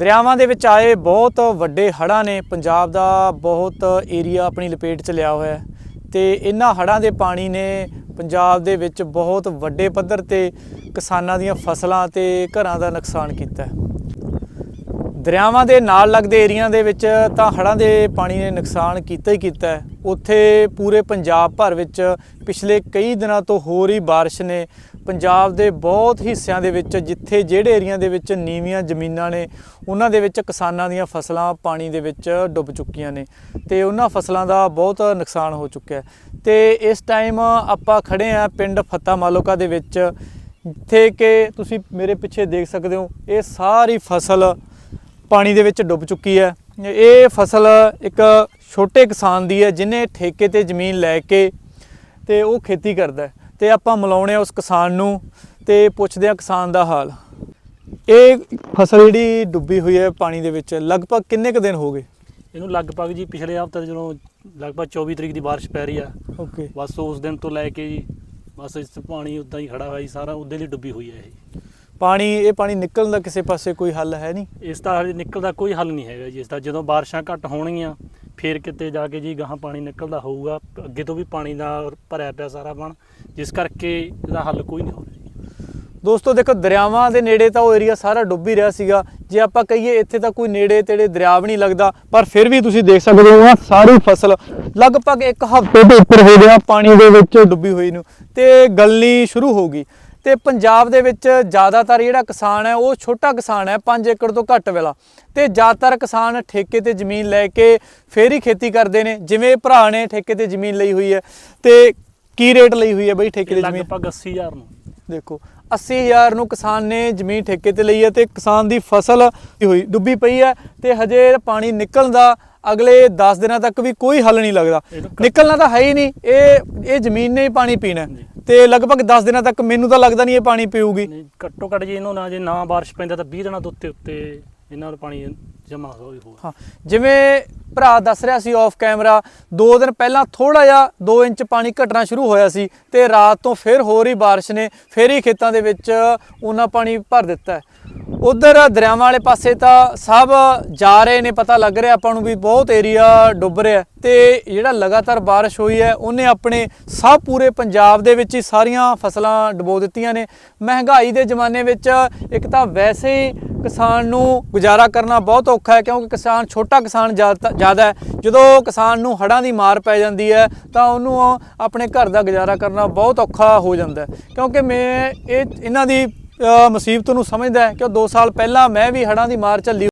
ਦਰਿਆਵਾਂ ਦੇ ਵਿੱਚ ਆਏ ਬਹੁਤ ਵੱਡੇ ਹੜ੍ਹਾਂ ਨੇ। ਪੰਜਾਬ ਦਾ ਬਹੁਤ ਏਰੀਆ ਆਪਣੀ ਲਪੇਟ 'ਚ ਲਿਆ ਹੋਇਆ ਹੈ ਤੇ ਇਹਨਾਂ ਹੜ੍ਹਾਂ ਦੇ ਪਾਣੀ ਨੇ ਪੰਜਾਬ ਦੇ ਵਿੱਚ ਬਹੁਤ ਵੱਡੇ ਪੱਧਰ ਤੇ ਕਿਸਾਨਾਂ ਦੀਆਂ ਫਸਲਾਂ ਤੇ ਘਰਾਂ ਦਾ ਨੁਕਸਾਨ ਕੀਤਾ ਹੈ। ਦਰਿਆਵਾਂ ਦੇ ਨਾਲ ਲੱਗਦੇ ਏਰੀਆ ਦੇ ਵਿੱਚ ਤਾਂ ਹੜ੍ਹਾਂ ਦੇ ਪਾਣੀ ਨੇ ਨੁਕਸਾਨ ਕੀਤਾ ਹੀ ਕੀਤਾ ਹੈ। ਉੱਥੇ ਪੂਰੇ ਪੰਜਾਬ ਭਰ ਵਿੱਚ ਪਿਛਲੇ ਕਈ ਦਿਨਾਂ ਤੋਂ ਹੋ ਰਹੀ ਬਾਰਿਸ਼ ਨੇ। ਪੰਜਾਬ ਦੇ ਬਹੁਤ ਹਿੱਸਿਆਂ ਦੇ ਵਿੱਚ ਜਿੱਥੇ ਜਿਹੜੇ ਏਰੀਆ ਦੇ ਵਿੱਚ ਨੀਵੀਆਂ ਜ਼ਮੀਨਾਂ ਨੇ, ਉਹਨਾਂ ਦੇ ਵਿੱਚ ਕਿਸਾਨਾਂ ਦੀਆਂ ਫਸਲਾਂ ਪਾਣੀ ਦੇ ਵਿੱਚ ਡੁੱਬ ਚੁੱਕੀਆਂ ਨੇ ਤੇ ਉਹਨਾਂ ਫਸਲਾਂ ਦਾ ਬਹੁਤ ਨੁਕਸਾਨ ਹੋ ਚੁੱਕਿਆ ਹੈ। ਤੇ ਇਸ ਟਾਈਮ ਆਪਾਂ ਖੜੇ ਆ ਪਿੰਡ ਫੱਤਾ ਮਾਲੋਕਾ ਦੇ ਵਿੱਚ, ਜਿੱਥੇ ਕਿ ਤੁਸੀਂ ਮੇਰੇ ਪਿੱਛੇ ਦੇਖ ਸਕਦੇ ਹੋ, ਇਹ ਸਾਰੀ ਫਸਲ ਪਾਣੀ ਦੇ ਵਿੱਚ ਡੁੱਬ ਚੁੱਕੀ ਹੈ। ਇਹ ਫਸਲ ਇੱਕ ਛੋਟੇ ਕਿਸਾਨ ਦੀ ਹੈ ਜਿਨੇ ਠੇਕੇ ਤੇ ਜ਼ਮੀਨ ਲੈ ਕੇ ਤੇ ਉਹ ਖੇਤੀ ਕਰਦਾ ਤੇ ਆਪਾਂ ਮਿਲਾਉਣੇ ਆ ਉਸ ਕਿਸਾਨ ਨੂੰ ਤੇ ਪੁੱਛਦੇ ਆ ਕਿਸਾਨ ਦਾ ਹਾਲ। ਇਹ ਫਸਲ ਜਿਹੜੀ ਡੁੱਬੀ ਹੋਈ ਹੈ ਪਾਣੀ ਦੇ ਵਿੱਚ ਲਗਭਗ ਕਿੰਨੇ ਕੁ ਦਿਨ ਹੋ ਗਏ? ਇਹਨੂੰ ਲਗਭਗ ਜੀ ਪਿਛਲੇ ਹਫ਼ਤੇ ਜਦੋਂ ਲਗਭਗ 24 ਤਰੀਕ ਦੀ ਬਾਰਿਸ਼ ਪੈ ਰਹੀ ਆ ਓਕੇ। ਬਸ ਉਸ ਦਿਨ ਤੋਂ ਲੈ ਕੇ ਜੀ ਬਸ ਇਸ ਪਾਣੀ ਉਦਾਂ ਹੀ ਖੜਾ ਹੋਇਆ ਜੀ ਸਾਰਾ ਉਦੋਂ ਦੀ ਡੁੱਬੀ ਹੋਈ ਹੈ ਇਹ। ਪਾਣੀ ਇਹ ਪਾਣੀ ਨਿਕਲਣ ਦਾ ਕਿਸੇ ਪਾਸੇ ਕੋਈ ਹੱਲ ਹੈ ਨਹੀਂ? ਇਸ ਦਾ ਹਜੇ ਨਿਕਲਦਾ ਕੋਈ ਹੱਲ ਨਹੀਂ ਹੈਗਾ ਜੀ ਇਸ ਦਾ ਜਦੋਂ ਬਾਰਿਸ਼ਾਂ ਘੱਟ ਹੋਣਗੀਆਂ ਫੇਰ ਕਿਤੇ ਜਾ ਕੇ ਜੀ ਗਾਹਾਂ ਪਾਣੀ ਨਿਕਲਦਾ ਹੋਊਗਾ, ਅੱਗੇ ਤੋਂ ਵੀ ਪਾਣੀ ਦਾ ਭਰਿਆ ਪਿਆ ਸਾਰਾ ਬਣ ਜਿਸ ਕਰਕੇ ਇਹਦਾ ਹੱਲ ਕੋਈ ਨਹੀਂ ਹੋ ਰਿਹਾ ਦੋਸਤੋ, ਦੇਖੋ, ਦਰਿਆਵਾਂ ਦੇ ਨੇੜੇ ਤਾਂ ਉਹ ਏਰੀਆ ਸਾਰਾ ਡੁੱਬ ਹੀ ਰਿਹਾ ਸੀਗਾ। ਜੇ ਆਪਾਂ ਕਹੀਏ ਇੱਥੇ ਤਾਂ ਕੋਈ ਨੇੜੇ ਤੇੜੇ ਦਰਿਆ ਵੀ ਨਹੀਂ ਲੱਗਦਾ, ਪਰ ਫਿਰ ਵੀ ਤੁਸੀਂ ਦੇਖ ਸਕਦੇ ਹੋ ਸਾਰੀ ਫਸਲ ਲਗਭਗ ਇੱਕ ਹਫ਼ਤੇ ਦੇ ਉੱਪਰ ਹੋ ਗਿਆ ਪਾਣੀ ਦੇ ਵਿੱਚ ਡੁੱਬੀ ਹੋਈ ਨੂੰ। ਤੇ ਗਲਣੀ ਸ਼ੁਰੂ ਹੋ ਗਈ। ਤੇ ਪੰਜਾਬ ਦੇ ਵਿੱਚ ਜ਼ਿਆਦਾਤਰ ਜਿਹੜਾ ਕਿਸਾਨ ਹੈ ਉਹ ਛੋਟਾ ਕਿਸਾਨ ਹੈ 5 ਏਕੜ ਤੋਂ ਘੱਟ ਵਾਲਾ। ਤੇ ਜ਼ਿਆਦਾਤਰ ਕਿਸਾਨ ਠੇਕੇ ਤੇ ਜ਼ਮੀਨ ਲੈ ਕੇ ਫੇਰ ਹੀ ਖੇਤੀ ਕਰਦੇ ਨੇ ਜਿਵੇਂ ਭਰਾ ਨੇ ਠੇਕੇ ਤੇ ਜ਼ਮੀਨ ਲਈ ਹੋਈ ਹੈ ਤੇ ਕੀ ਰੇਟ ਲਈ ਹੋਈ ਹੈ ਬਈ ਠੇਕੇ ਤੇ ਜ਼ਮੀਨ? ਲਗਭਗ 80000 ਨੂੰ। ਦੇਖੋ 80000 ਨੂੰ ਕਿਸਾਨ ਨੇ ਜ਼ਮੀਨ ਠੇਕੇ ਤੇ ਲਈ ਹੈ ਤੇ ਕਿਸਾਨ ਦੀ ਫਸਲ ਹੋਈ ਡੁੱਬੀ ਪਈ ਹੈ ਤੇ ਹਜੇ ਪਾਣੀ ਨਿਕਲਣ ਦਾ ਅਗਲੇ 10 ਦਿਨਾਂ ਤੱਕ ਵੀ ਕੋਈ ਹੱਲ ਨਹੀਂ ਲੱਗਦਾ। ਨਿਕਲਣਾ ਤਾਂ ਹੈ ਹੀ ਨਹੀਂ ਇਹ ਇਹ ਜ਼ਮੀਨ ਨੇ ਹੀ ਪਾਣੀ ਪੀਣਾ। ਤੇ ਲਗਭਗ 10 ਦਿਨਾਂ ਤੱਕ ਮੈਨੂੰ ਤਾਂ ਲੱਗਦਾ ਨਹੀਂ ਇਹ ਪਾਣੀ ਪੀਊਗੀ। ਨਹੀਂ ਘੱਟੋ ਘੱਟ ਜੀ ਇਹਨੂੰ ਨਾ ਜੇ ਨਾ ਬਾਰਿਸ਼ ਪੈਂਦਾ ਤਾਂ 20 ਦਿਨਾਂ ਦੇ ਉੱਤੇ ਉੱਤੇ ਇਹਨਾਂ ਦਾ ਪਾਣੀ ਜਮਾ ਹੋ ਹੋਊਗਾ ਹਾਂ ਜਿਵੇਂ ਭਰਾ ਦੱਸ ਰਿਹਾ ਸੀ ਆਫ ਕੈਮਰਾ 2 ਦਿਨ ਪਹਿਲਾਂ ਥੋੜਾ ਜਿਹਾ 2 ਇੰਚ ਪਾਣੀ ਘਟਣਾ ਸ਼ੁਰੂ ਹੋਇਆ ਸੀ ਤੇ ਰਾਤ ਤੋਂ ਫਿਰ ਹੋ ਰਹੀ ਬਾਰਿਸ਼ ਨੇ ਫਿਰ ਹੀ ਖੇਤਾਂ ਦੇ ਵਿੱਚ ਉਹਨਾਂ ਪਾਣੀ ਭਰ ਦਿੱਤਾ ਹੈ। ਉਧਰ ਦਰਿਆਵਾਂ ਵਾਲੇ ਪਾਸੇ ਤਾਂ ਸਭ ਜਾ ਰਹੇ ਨੇ, ਪਤਾ ਲੱਗ ਰਿਹਾ ਆਪਾਂ ਨੂੰ ਵੀ ਬਹੁਤ ਏਰੀਆ ਡੁੱਬ ਰਿਹਾ ਹੈ ਤੇ ਜਿਹੜਾ ਲਗਾਤਾਰ ਬਾਰਿਸ਼ ਹੋਈ ਹੈ, ਉਹਨੇ ਆਪਣੇ ਸਭ ਪੂਰੇ ਪੰਜਾਬ ਦੇ ਵਿੱਚ ਹੀ ਸਾਰੀਆਂ ਫਸਲਾਂ ਡੁਬੋ ਦਿੱਤੀਆਂ ਨੇ। ਮਹਿੰਗਾਈ ਦੇ ਜ਼ਮਾਨੇ ਵਿੱਚ ਇੱਕ ਤਾਂ ਵੈਸੇ ਹੀ ਕਿਸਾਨ ਨੂੰ ਗੁਜ਼ਾਰਾ ਕਰਨਾ ਬਹੁਤ ਔਖਾ ਹੈ, ਕਿਉਂਕਿ ਕਿਸਾਨ, ਛੋਟਾ ਕਿਸਾਨ ਜ਼ਿਆਦਾ ਜ਼ਿਆਦਾ ਹੈ। ਜਦੋਂ ਕਿਸਾਨ ਨੂੰ ਹੜ੍ਹਾਂ ਦੀ ਮਾਰ ਪੈ ਜਾਂਦੀ ਹੈ, ਤਾਂ ਉਹਨੂੰ ਆਪਣੇ ਘਰ ਦਾ ਗੁਜ਼ਾਰਾ ਕਰਨਾ ਬਹੁਤ ਔਖਾ ਹੋ ਜਾਂਦਾ ਹੈ। ਕਿਉਂਕਿ ਮੈਂ ਇਹ, ਇਹਨਾਂ ਦੀ ਮੁਸੀਬਤ ਨੂੰ ਸਮਝਦਾ ਹੈ ਕਿ 2 ਸਾਲ ਪਹਿਲਾਂ ਮੈਂ ਵੀ ਹੜ੍ਹਾਂ ਦੀ ਮਾਰ ਝੱਲੀ